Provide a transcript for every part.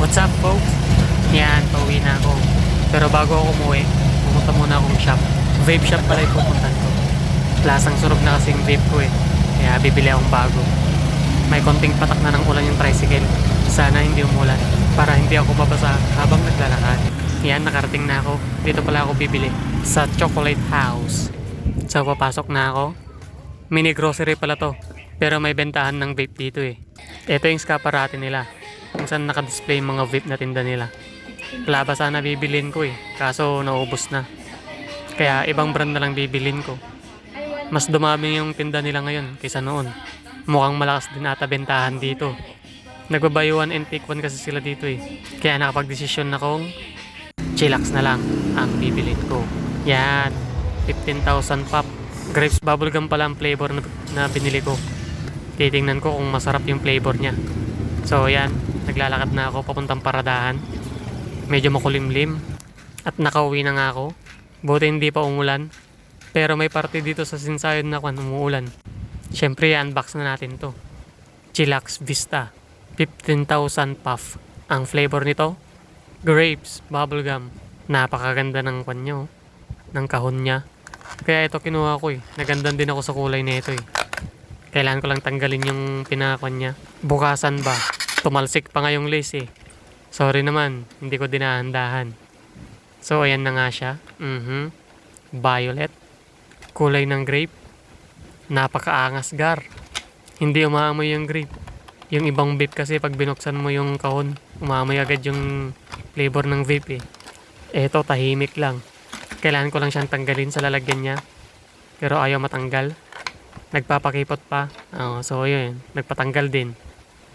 What's up folks? Yan, pauwi na ako. Pero bago ako umuwi, pumunta muna akong shop. Vape shop pala yung pupuntan ko. Lasang surog na kasing vape ko eh. Kaya bibili akong bago. May konting patak na ng ulan yung tricycle. Sana hindi umulan para hindi ako babasa habang naglalakad. Yan, nakarating na ako. Dito pala ako bibili. Sa Chocolate House. So, papasok na ako. Mini grocery pala to. Pero may bentahan ng vape dito eh. Ito yung skaparate nila. Kung saan nakadisplay mga vape na tinda nila. Laba sana bibilin ko eh. Kaso naubos na. Kaya ibang brand na lang bibilin ko. Mas dumami yung tinda nila ngayon kaysa noon. Mukhang malakas din ata bentahan dito. Nagbabuy one and take one kasi sila dito eh. Kaya nakapag-desisyon na kong chillax na lang ang bibilin ko. Yan. 15,000 pop. Grapes bubblegum pala ang flavor na, na binili ko. Titingnan ko kung masarap yung flavor niya. So yan, naglalakad na ako papuntang paradahan. Medyo makulimlim. At nakauwi na nga ako. Buti hindi pa umulan. Pero may party dito sa Sinsayon na kung umuulan. Siyempre, unbox na natin to. Chillax Vista. 15,000 puff. Ang flavor nito, grapes, bubblegum. Napakaganda ng niya, oh. ng kahon niya. Kaya ito kinuha ko eh. Nagandan din ako sa kulay nito eh. Kailangan ko lang tanggalin yung pinakwan niya. Bukasan ba? Tumalsik pa nga yung lace eh. Sorry naman, hindi ko dinahandahan. So, ayan na nga siya. Mhm. Violet. Kulay ng grape. Napakaangas gar. Hindi umaamoy yung grape. Yung ibang vape kasi pag binuksan mo yung kahon, umaamoy agad yung flavor ng vape eh. Eto, tahimik lang. Kailangan ko lang siyang tanggalin sa lalagyan niya. Pero ayaw matanggal. Nagpapakipot pa. Oo, so yun, nagpatanggal din.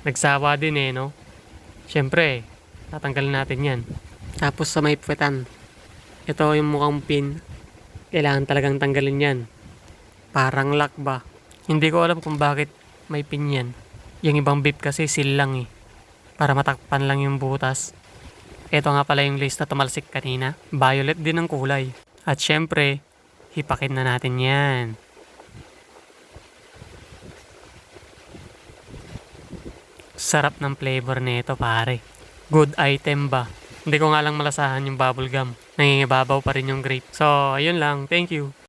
Nagsawa din eh, no? Siyempre, tatanggalin natin yan. Tapos sa may puwetan. Ito yung mukhang pin. Kailangan talagang tanggalin yan. Parang lock ba? Hindi ko alam kung bakit may pin yan. Yung ibang vape kasi seal lang eh. Para matakpan lang yung butas. Ito nga pala yung list na tumalsik kanina. Violet din ang kulay. At syempre, hipakin na natin yan. Sarap ng flavor nito pare. Good item ba? Hindi ko nga lang malasahan yung bubble gum. Nangingibabaw pa rin yung grape. So, ayun lang. Thank you.